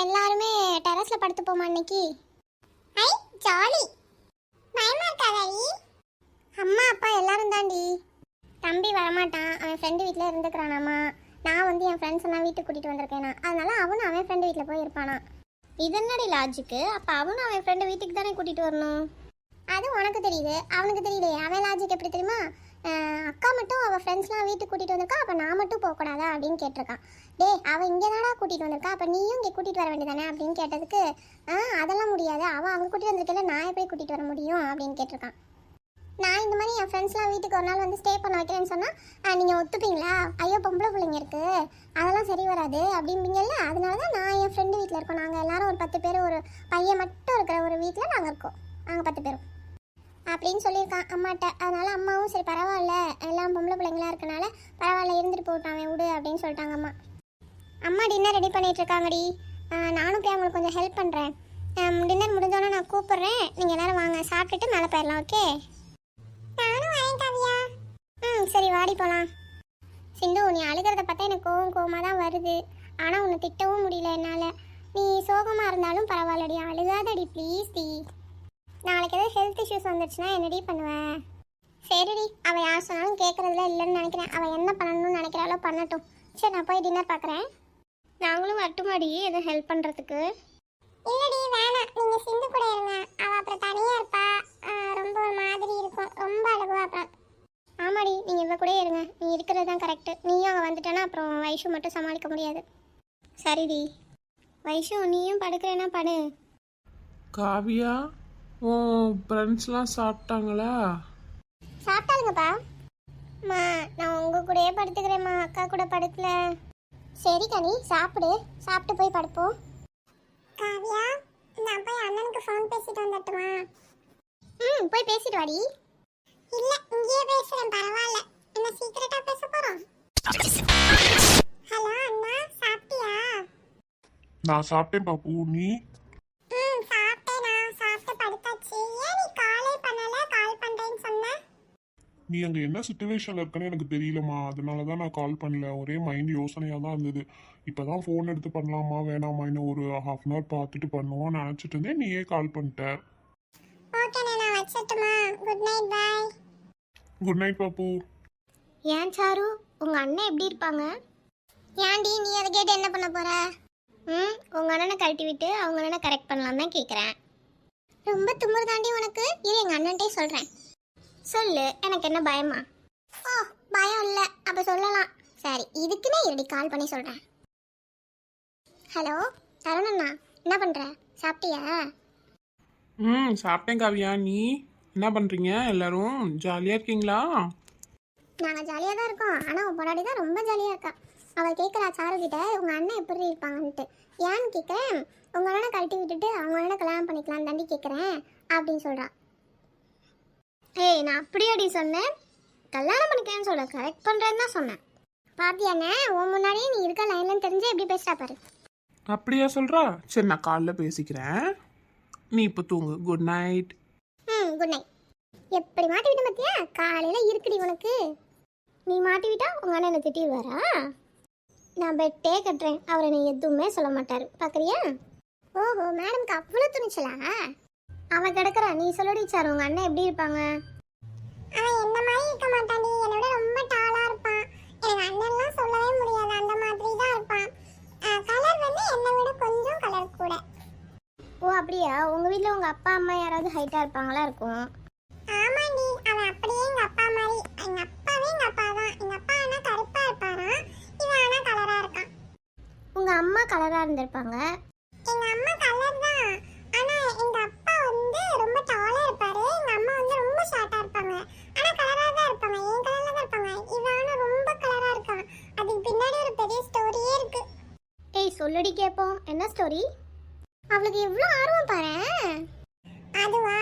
எல்லாருமே டெரஸ்ல படுத்து போமா இன்னைக்கு ஐ ஜாலி பயமா இருக்காதாடி அம்மா அப்பா எல்லாரும் தாண்டி தம்பி வரமாட்டான். அவன் ஃப்ரெண்டு வீட்டில் இருந்துக்கிறானாமா. நான் வந்து என் ஃப்ரெண்ட்ஸ் எல்லாம் வீட்டுக்கு கூட்டிகிட்டு வந்திருக்கேனா. அதனால அவனும் அவன் ஃப்ரெண்டு வீட்டில் போய் இருப்பானா இது என்னடி லாஜிக்கு அப்போ அவனும் அவன் ஃப்ரெண்டு வீட்டுக்கு தானே கூட்டிகிட்டு வரணும்? அது உனக்கு தெரியுது. அவனுக்கு தெரியலையே. அவன் லாஜிக் எப்படி தெரியுமா? அக்கா மட்டும் அவள் ஃப்ரெண்ட்ஸ்லாம் வீட்டுக்கு கூட்டிகிட்டு வந்திருக்கா அப்போ நான் மட்டும் போகக்கூடாதா அப்படின்னு கேட்டிருக்கான் டேய் அவள் இங்கே தானடா கூட்டிகிட்டு வந்திருக்கா அப்போ நீயும் இங்கே கூட்டிகிட்டு வர வேண்டியதானே அப்படின்னு கேட்டதுக்கு ஆ அதெல்லாம் முடியாது. அவள் அங்கே கூட்டிகிட்டு வந்திருக்கல நான் எப்படி கூட்டிகிட்டு வர முடியும்? அப்படின்னு கேட்டிருக்கான் நான் இந்த மாதிரி என் ஃப்ரெண்ட்ஸ்லாம் வீட்டுக்கு ஒரு நாள் வந்து ஸ்டே பண்ண வைக்கிறேன்னு சொன்னால் நீங்கள் ஒத்துப்பீங்களா? ஐயோ பொம்பளை பிள்ளைங்க இருக்குது அதெல்லாம் சரி வராது. அப்படிம்பீங்கல்ல அதனால தான் நான் என் ஃப்ரெண்டு வீட்டில் இருக்கோம். நாங்கள் எல்லோரும் ஒரு பத்து பேர் ஒரு பையன் மட்டும் இருக்கிற ஒரு வீட்டில் நாங்கள் இருக்கோம். நாங்கள் பத்து பேரும். அப்படின்னு சொல்லியிருக்கான் அம்மாட்ட. அதனால அம்மாவும் சரி பரவாயில்ல. எல்லாம் பொம்பளை பிள்ளைங்களா இருக்கனால பரவாயில்ல இருந்துட்டு போட்டான் விடு அப்படின்னு சொல்லிட்டாங்க அம்மா. அம்மா டின்னர் ரெடி பண்ணிட்டு இருக்காங்கடி. நானும் போய் அவங்களுக்கு கொஞ்சம் ஹெல்ப் பண்ணுறேன் டின்னர் முடிஞ்சோடனே நான் கூப்பிட்றேன். நீங்கள் எல்லாரும் வாங்க சாப்பிட்டுட்டு மேலே போயிடலாம் ஓகே நானும் வரேன் காவியா. ம் சரி வாடி போகலாம் சிந்து நீ அழுகிறத பார்த்தா எனக்கு கோவம் கோவமாக தான் வருது. ஆனால் உன்னை திட்டவும் முடியல என்னால். நீ சோகமாக இருந்தாலும் பரவாயில்லடி அழுகாதடி ப்ளீஸ் டி. நாளைக்கு ஏதாவது ஹெல்த் இஷ்யூஸ் வந்துச்சுன்னா என்னடி பண்ணுவேன் சரிடி. அவள் யார் சொன்னாலும் கேட்குறதுல இல்லைன்னு நினைக்கிறேன். அவள் என்ன பண்ணணும்னு நினைக்கிறாளோ பண்ணட்டும். சரி நான் போய் டின்னர் பார்க்குறேன் நாங்களும் வரட்டுமாடி எதுவும் ஹெல்ப் பண்ணுறதுக்கு இல்லடி வேணாம். நீங்கள் சிந்து கூட இருங்க. அவள் அப்புறம் தனியாக இருப்பா. ரொம்ப ஒரு மாதிரி இருக்கும். ரொம்ப அழுகுவா அப்புறம். ஆமாடி. நீங்கள் இவ கூட இருங்க. நீ இருக்கிறது தான் கரெக்டு நீயும் அங்கே வந்துட்டேன்னா அப்புறம் வைஷு மட்டும் சமாளிக்க முடியாது. சரிடி. வைஷு நீயும் படுக்கிறேன்னா படு. காவியா? உன் ஃப்ரெண்ட்ஸ்லாம் சாப்பிட்டாங்களா? சாப்பிட்டாலுங்கப்பா அம்மா நான் உங்க கூடயே படுத்துக்கிறேம்மா அக்கா கூட படுக்கல. சரி கனி சாப்பிடு. சாப்பிட்டு போய் படுப்போம். காவியா நான் போய் அண்ணனுக்கு ஃபோன் பேசிட்டு வந்துட்டுமா? ம் போய் பேசிட்டு வாடி. இல்ல இங்கேயே பேசுறேன் பரவாயில்ல. என்ன சீக்கிரட்டா பேச போறோம்? ஹலோ அண்ணா சாப்பிட்டியா? நான் சாப்பிட்டேன் பாப்பு நீ? நீ அங்கே என்ன சுச்சுவேஷனில் இருக்கன்னு எனக்கு தெரியலம்மா. அதனால தான் நான் கால் பண்ணல. ஒரே மைண்ட் யோசனையாக தான் இருந்தது. இப்போ தான் ஃபோன் எடுத்து பண்ணலாமா வேணாமா இன்னும் ஒரு ஹாஃப் அன் ஹவர் பார்த்துட்டு பண்ணுவோம் நினச்சிட்டு இருந்தேன். நீயே கால் பண்ணிட்ட. Good night bye good night பாப்பு. ஏன் சாரு? உங்க அண்ணன் எப்படி இருப்பாங்க? ஏன்டி நீ அதை கேட்டு என்ன பண்ண போற? ம் உங்க அண்ணனை கழட்டி விட்டு அவங்க அண்ணனை கரெக்ட் பண்ணலாம் தான் கேட்குறேன் ரொம்ப துமுறு தாண்டி உனக்கு? இரு எங்க அண்ணன்ட்டே சொல்றேன். சொல்லு எனக்கு என்ன பயமா? ஓ பயம் இல்லை. அப்ப சொல்லலாம். சரி இதுக்குன்னே இருடி கால் பண்ணி சொல்றேன். ஹலோ தருண் அண்ணா என்ன பண்ற? சாப்பிட்டியா? ம் சாப்பிட்டேன் காவியா. நீ? என்ன பண்ணுறீங்க எல்லாரும்? ஜாலியாக இருக்கீங்களா? நாங்கள் ஜாலியாக தான் இருக்கோம். ஆனால் உன் பொண்டாடி தான் ரொம்ப ஜாலியாக இருக்கா. அவள் கேட்குறா சாரு கிட்ட உங்கள் அண்ணன் எப்படி இருப்பாங்கன்ட்டு. ஏன்னு கேட்குறேன் உங்கள் அண்ணனை கழட்டி விட்டுட்டு அவங்க அண்ணனை கல்யாணம் பண்ணிக்கலாம் தாண்டி கேட்குறேன் அப்படின்னு சொல்கிறா ஏய் நான் அப்படியாடி சொன்னேன்? கல்யாணம் பண்ணிக்கிறேன்னு சொல்ல கரெக்ட் பண்ணுறேன்னு தான் சொன்னேன். பாத்தியாண்ணே உன் முன்னாடியே நீ இருக்க லைன்லன்னு தெரிஞ்சு எப்படி பேசுகிறா பாரு. அப்படியா சொல்கிறா சரி நான் காலைல பேசிக்கிறேன். நீ இப்போ தூங்கு. குட் நைட் ம் குட் நைட் எப்படி மாட்டி விட்ட பார்த்தியா காலையில் இருக்குடி உனக்கு. நீ மாட்டி விட்டா உங்கள் அண்ணன் என்னை திட்டிடுவாரா நான் பெட்டே கட்டுறேன். அவர் என்னை எதுவுமே சொல்ல மாட்டார். பார்க்குறியா ஓஹோ மேடம்க்கு அவ்வளோ துணிச்சலா? அவன் கிடக்குறா. நீ சொல்லடி சார் உங்கள் அண்ணன் எப்படி இருப்பாங்க? அவன் என்ன மாதிரி இருக்க மாட்டான்டி. என்னோட ரொம்ப டாலா இருப்பான். எனக்கு அண்ணன்லாம் சொல்லவே முடியாது. அந்த மாதிரி தான் இருப்பான். கலர் வந்து என்னை விட கொஞ்சம் கலர் கூட. ஓ அப்படியா? உங்க வீட்ல உங்க அப்பா அம்மா யாராவது ஹைட்டா இருப்பாங்களா இருக்கும்? ஆமாண்டி. அவன் அப்படியே எங்க அப்பா மாதிரி. எங்க அப்பாவே எங்க அப்பா தான். எங்க அப்பா ஆனா கருப்பா இருப்பாராம். இவன் ஆனா கலரா இருக்கான். உங்க அம்மா கலரா இருந்திருப்பாங்க. சொல்லுடி கேட்போம் என்ன ஸ்டோரி அவளுக்கு எவ்வளோ ஆர்வம் பாரு அதுவா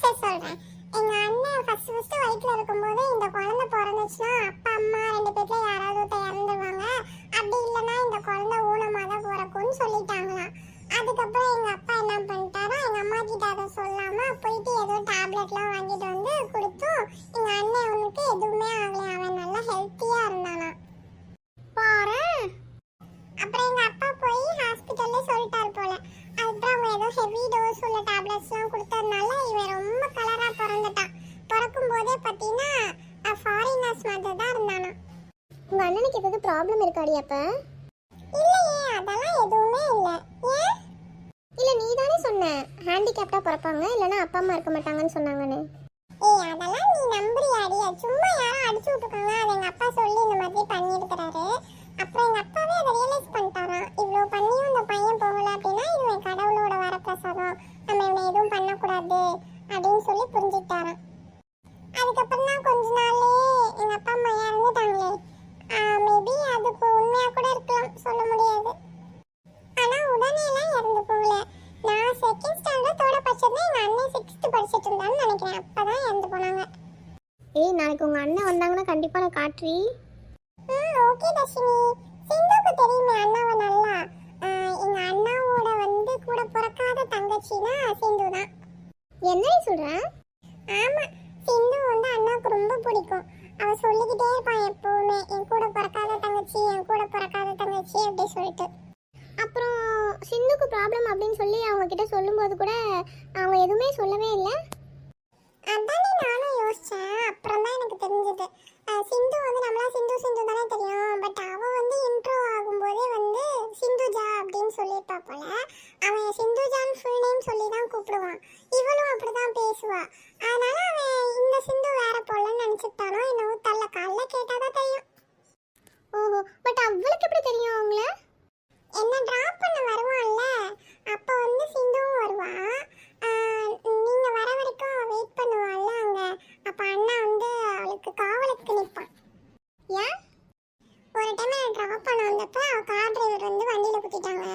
சரி சொல்றேன் எங்க அண்ணன் ஃபர்ஸ்ட் ஃபர்ஸ்ட் வயிற்றுல இருக்கும்போது இந்த குழந்தை பிறந்துச்சுன்னா அப்பா அம்மா ரெண்டு பேர்ல யாராவது ஒருத்தர் இறந்துருவாங்க அப்படி இல்லைன்னா இந்த குழந்தை ஊனமா தான் பிறக்கும்னு சொல்லிட்டாங்களாம் அதுக்கப்புறம் எங்க அப்பா என்ன பண்ணிட்டாரா எங்க அம்மா கிட்ட அதை சொல்லாம போயிட்டு ஏதோ டேப்லெட்லாம் வாங்கிட்டு வந்து கொடுத்தும் எங்க அண்ணன் அவனுக்கு எதுவுமே ஆகல அவன் நல்லா ஹெல்த்தியா இருந்தானா பாரு அப்புறம் எங்க அப்பா போய் ஹாஸ்பிட்டல்ல ஹெவி டோஸ் உள்ள டேப்லெட்ஸ்லாம் கொடுத்ததுனால இவன் ரொம்ப கலரா பிறந்துட்டான். பிறக்கும் போதே பார்த்தீங்கன்னா ஃபாரினர்ஸ் மாதிரி தான் இருந்தானா. உங்க அண்ணனுக்கு ஏதாவது ப்ராப்ளம் இருக்காடி அப்ப? இல்லையே அதெல்லாம் எதுவுமே இல்லை. ஏன்? இல்ல நீ தானே சொன்ன. ஹேண்டிகேப்டா பிறப்பாங்க இல்லனா அப்பா அம்மா இருக்க மாட்டாங்கன்னு சொன்னாங்கன்னு. ஏய் அதெல்லாம் நீ நம்புறியாடி. சும்மா யாரும் அடிச்சு விட்டுருக்காங்க அது எங்க அப்பா சொல்லி இந்த மாதிரி பண்ணியிருக்கிறாரு. அப்புறம் எங்க அப்பாவே அதை ரியலைஸ் பண்ணிட்டாராம். இவ்வளோ பண்ணியும் இந்த பையன் போகல அப்படின்னா இது என் கடவுளோட வரப்பிரசாதம். இவனை எதுவும் பண்ணக்கூடாது அப்படின்னு சொல்லி புரிஞ்சுக்கிட்டாராம். அதுக்கப்புறம் தான் கொஞ்ச நாள்லயே எங்கள் அப்பா அம்மா இறந்துட்டாங்களே மேபி அதுக்கு உண்மையா கூட இருக்கலாம் சொல்ல முடியாது ஆனா உடனே எல்லாம் இறந்து போகல நான் செகண்ட் ஸ்டாண்டர்டோட படிச்சது எங்க அண்ணன் சிக்ஸ்த் படிச்சிட்டு இருந்தான்னு நினைக்கிறேன் அப்பதான் இறந்து போனாங்க ஏய் நாளைக்கு உங்க அண்ணன் வந்தாங்கன்னா கண்டிப்பா நான் காட்டுறி ம் ஓகே தர்ஷினி சிந்துக்கு தெரியுமே அண்ணாவை நல்லா ஆஹ், எங்க அண்ணாவோட வந்து கூட பிறக்காத தங்கச்சினா சிந்து தான் என்ன சொல்ற? ஆமா சிந்து வந்து அண்ணாவுக்கு ரொம்ப பிடிக்கும். அவ சொல்லிக்கிட்டே இருப்பான் எப்பவுமே என் கூட பிறக்காத தங்கச்சி என் கூட பிறக்காத தங்கச்சி அப்படி சொல்லிட்டு. அப்புறம் சிந்துக்கு ப்ராப்ளம் அப்படின்னு சொல்லி அவங்க கிட்ட சொல்லும்போது கூட அவங்க எதுவுமே சொல்லவே இல்லை. அதானே நானும் யோசிச்சேன். அப்புறம் தான் எனக்கு தெரிஞ்சது. சிந்து வந்து நம்மளா சிந்து சிந்து தானே தெரியும் பட் அவ வந்து இன்ட்ரோ ஆகும்போதே வந்து சிந்துஜா அப்படின்னு சொல்லியிருப்பா போல அவன் சிந்துஜான் ஃபுல் நேம் சொல்லி தான் கூப்பிடுவான் இவளும் அப்படிதான் பேசுவா அதனால அவன் இந்த சிந்து வேற போலன்னு நினைச்சுட்டானோ என்னவோ தள்ள காலைல கேட்டாதான் தெரியும் ஓஹோ பட் அவளுக்கு எப்படி தெரியும் அவங்கள என்ன டிராப் பண்ண வருவான்ல அப்ப வந்து சிந்துவும் வருவா ஆஹ் நீங்க வர வரைக்கும் வெயிட் பண்ணுவாள்ல அங்க அப்ப அண்ணா வந்து அவளுக்கு காவலுக்கு நிப்பான் ஏன் ஒரு டைம் டிராப் பண்ண வந்தப்ப அவ கார் டிரைவர் வந்து வண்டியில குத்திட்டாங்க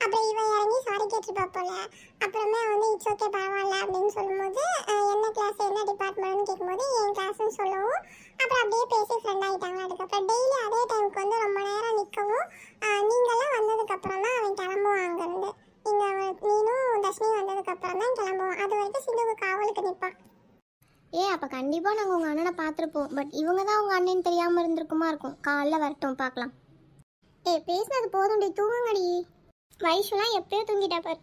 அப்புறம் இவன் இறங்கி சாரி கேட்டிருப்பா போல அப்புறமே வந்து இட்ஸ் ஓகே பரவாயில்ல அப்படின்னு சொல்லும்போது என்ன கிளாஸ் என்ன டிபார்ட்மெண்ட்னு கேட்கும்போது என் கிளாஸ்னு சொல்லவும். அப்புறம் அப்படியே பேசி ஃப்ரெண்ட் ஆகிட்டாங்க அதுக்கப்புறம் டெய்லி அதே டைமுக்கு வந்து ரொம்ப நேரம் நிற்கவும் நீங்கள்லாம் வந்ததுக்கப்புறம் தான் அவன் கிளம்புவான் அங்கேருந்து. நீங்கள் நீனும் தர்ஷினி வந்ததுக்கப்புறம் தான் கிளம்புவான். அது வரைக்கும் சிந்துக்கு காவலுக்கு நிற்பான். ஏ அப்போ கண்டிப்பாக நாங்கள் உங்கள் அண்ணனை பார்த்துருப்போம். பட் இவங்க தான் உங்கள் அண்ணன் தெரியாமல் இருந்திருக்குமா இருக்கும். காலைல வரட்டும் பார்க்கலாம். ஏ பேசினது போதும்டி. தூங்குங்கடி. வயசுலாம் எப்பயோ தூங்கிட்டா பாரு.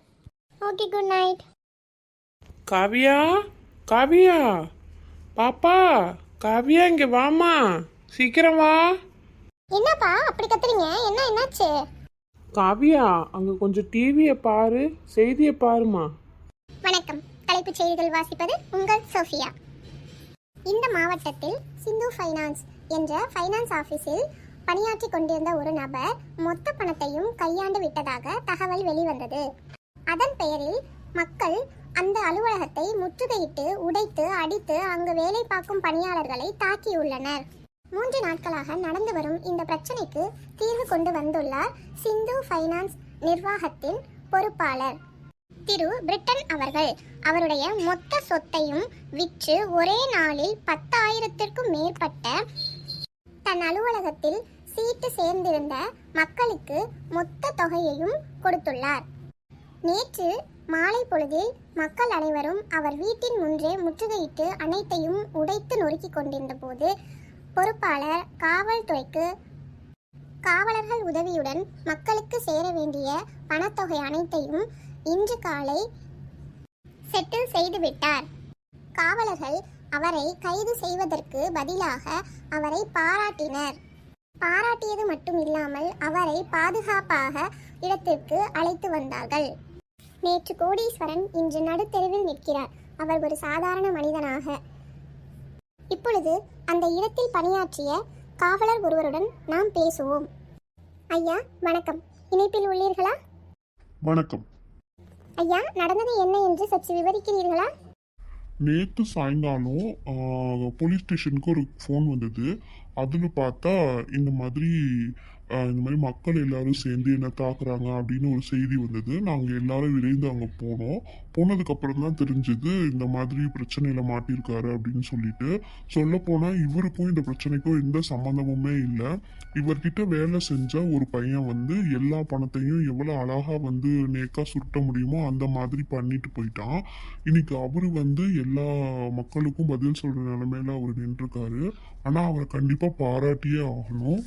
Okay good night Kavya? Kavya? பாப்பா காவியா இங்க வாமா சீக்கிரம் வா. என்னப்பா அப்படி கத்துறீங்க? என்ன என்னாச்சு? காவியா அங்க கொஞ்சம் டிவியை பாரு செய்தியை பாருமா வணக்கம். தலைப்புச் செய்திகள் வாசிப்பது உங்கள் சோஃபியா. இந்த மாவட்டத்தில் சிந்து ஃபைனான்ஸ் என்ற ஃபைனான்ஸ் ஆபீஸில் பணியாற்றி கொண்டிருந்த ஒரு நபர் மொத்த பணத்தையும் கையாண்டு விட்டதாக தகவல் வெளிவந்தது. அதன் பெயரில் மக்கள் அந்த அலுவலகத்தை முற்றுகையிட்டு உடைத்து அடித்து அங்கு வேலை பார்க்கும் பணியாளர்களை தாக்கியுள்ளனர் மூன்று நாட்களாக நடந்து வரும் இந்த பிரச்சனைக்கு தீர்வு கொண்டு வந்துள்ளார் சிந்து ஃபைனான்ஸ் நிர்வாகத்தின் பொறுப்பாளர். திரு. பிரிட்டன் அவர்கள் அவருடைய மொத்த சொத்தையும் விற்று ஒரே நாளில் பத்தாயிரத்திற்கும் மேற்பட்ட தன் அலுவலகத்தில் சீட்டு சேர்ந்திருந்த மக்களுக்கு மொத்த தொகையையும் கொடுத்துள்ளார். நேற்று மாலை பொழுதில் மக்கள் அனைவரும் அவர் வீட்டின் முன்றே முற்றுகையிட்டு அனைத்தையும் உடைத்து நொறுக்கிக் கொண்டிருந்த போது பொறுப்பாளர் காவல்துறைக்கு காவலர்கள் உதவியுடன் மக்களுக்கு சேர வேண்டிய பணத்தொகை அனைத்தையும் இன்று காலை செட்டில் செய்துவிட்டார் காவலர்கள் அவரை கைது செய்வதற்கு பதிலாக அவரை பாராட்டினர். பாராட்டியது மட்டும் இல்லாமல் அவரை பாதுகாப்பாக இடத்திற்கு அழைத்து வந்தார்கள். நேற்று கோடீஸ்வரன் இன்று நடுத்தெருவில் நிற்கிறார். அவர் ஒரு சாதாரண மனிதனாக. இப்பொழுது அந்த இடத்தில் பணியாற்றிய காவலர் ஒருவருடன் நாம் பேசுவோம். ஐயா வணக்கம். இணைப்பில் உள்ளீர்களா? வணக்கம். ஐயா நடந்தது என்ன என்று சற்று விவரிக்கிறீர்களா? நேற்று சாயங்காலம் போலீஸ் ஸ்டேஷனுக்கு ஒரு ஃபோன் வந்தது. அதில் பார்த்தா இந்த மாதிரி இந்த மாதிரி மக்கள் எல்லாரும் சேர்ந்து என்ன தாக்குறாங்க அப்படின்னு ஒரு செய்தி வந்தது. நாங்கள் எல்லாரும் விரைந்து அங்கே போனோம். போனதுக்கப்புறம் தான் தெரிஞ்சது இந்த மாதிரி பிரச்சனையில் மாட்டியிருக்காரு அப்படின்னு சொல்லிட்டு. சொல்லப்போனால் இவருக்கும் இந்த பிரச்சனைக்கும் எந்த சம்மந்தமுமே இல்லை. இவர்கிட்ட வேலை செஞ்ச ஒரு பையன் வந்து எல்லா பணத்தையும் எவ்வளோ அழகாக வந்து நேக்காக சுருட்ட முடியுமோ அந்த மாதிரி பண்ணிட்டு போயிட்டான். இன்னைக்கு அவரு வந்து எல்லா மக்களுக்கும் பதில் சொல்கிற நிலமையில அவர் நின்றுருக்காரு. ஆனா அவரை கண்டிப்பா பாராட்டியே ஆகணும்.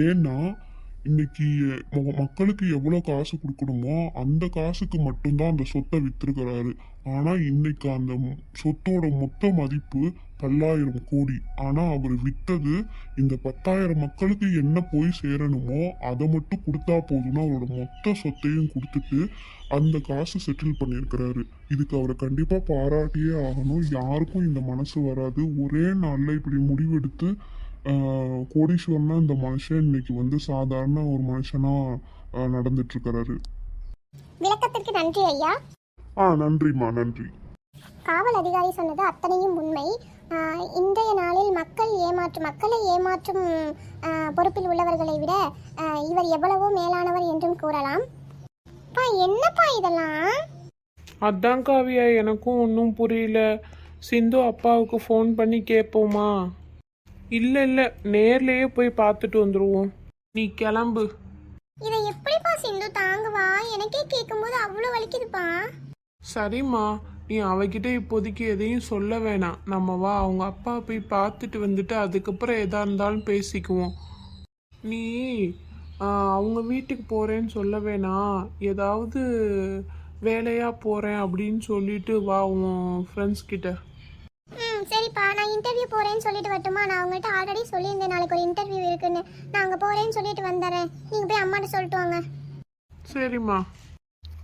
ஏன்னா இன்னைக்கு ம- மக்களுக்கு எவ்வளோ காசு கொடுக்கணுமோ அந்த காசுக்கு மட்டும்தான் அந்த சொத்தை வித்திருக்கிறாரு. ஆனா இன்னைக்கு அந்த சொத்தோட மொத்த மதிப்பு பல்லாயிரம் கோடி. ஆனா அவர் வித்தது இந்த பத்தாயிரம் மக்களுக்கு என்ன போய் சேரணுமோ அதை மட்டும் கொடுத்தா போதும்னு அவரோட மொத்த சொத்தையும் கொடுத்துட்டு அந்த காசு செட்டில் பண்ணியிருக்கிறாரு. இதுக்கு அவரை கண்டிப்பா பாராட்டியே ஆகணும். யாருக்கும் இந்த மனசு வராது. ஒரே நாள்ல இப்படி முடிவெடுத்து கோடீஸ்வரனா இந்த மனுஷன் இன்னைக்கு வந்து சாதாரண ஒரு மனுஷனா நடந்துட்டு இருக்கிறாரு. விளக்கத்திற்கு நன்றி ஐயா. ஆ நன்றிம்மா நன்றி. காவல் அதிகாரி சொன்னது அத்தனையும் உண்மை. இன்றைய நாளில் மக்கள் ஏமாற்றும் மக்களை ஏமாற்றும் பொறுப்பில் உள்ளவர்களை விட இவர் எவ்வளவோ மேலானவர் என்றும் கூறலாம். பா என்னப்பா இதெல்லாம்? அதான் காவியா எனக்கும் ஒன்றும் புரியல. சிந்து அப்பாவுக்கு ஃபோன் பண்ணி கேட்போமா இல்லை இல்லை நேர்லேயே போய் பார்த்துட்டு வந்துடுவோம் நீ கிளம்பு. இதை எப்படிப்பா சிந்து தாங்குவா? எனக்கே கேட்கும்போது அவ்வளோ வலிக்குதுப்பா. சரிம்மா நீ அவகிட்ட இப்போதைக்கு எதையும் சொல்ல வேணாம். நம்ம வா அவங்க அப்பா போய் பார்த்துட்டு வந்துட்டு அதுக்கப்புறம் எதா இருந்தாலும் பேசிக்குவோம். நீ அவங்க வீட்டுக்கு போறேன்னு சொல்ல வேணாம். ஏதாவது வேலையா போறேன் அப்படின்னு சொல்லிட்டு வா உன் ஃப்ரெண்ட்ஸ் கிட்ட. ம் சரிப்பா. நான் இன்டர்வியூ போகிறேன்னு சொல்லிட்டு வரட்டுமா? நான் அவங்ககிட்ட ஆல்ரெடி சொல்லியிருந்தேன். நாளைக்கு ஒரு இன்டர்வியூ இருக்குன்னு. நான் அங்கே போகிறேன்னு சொல்லிட்டு வந்துடுறேன். நீங்கள் போய் அம்மாட்ட சொல்லிட்டு வாங்க. சரிம்மா.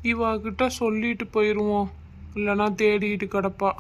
இவாகிட்ட சொல்லிட்டு போயிடுவோம் இல்லைன்னா தேடிட்டு கிடப்பா.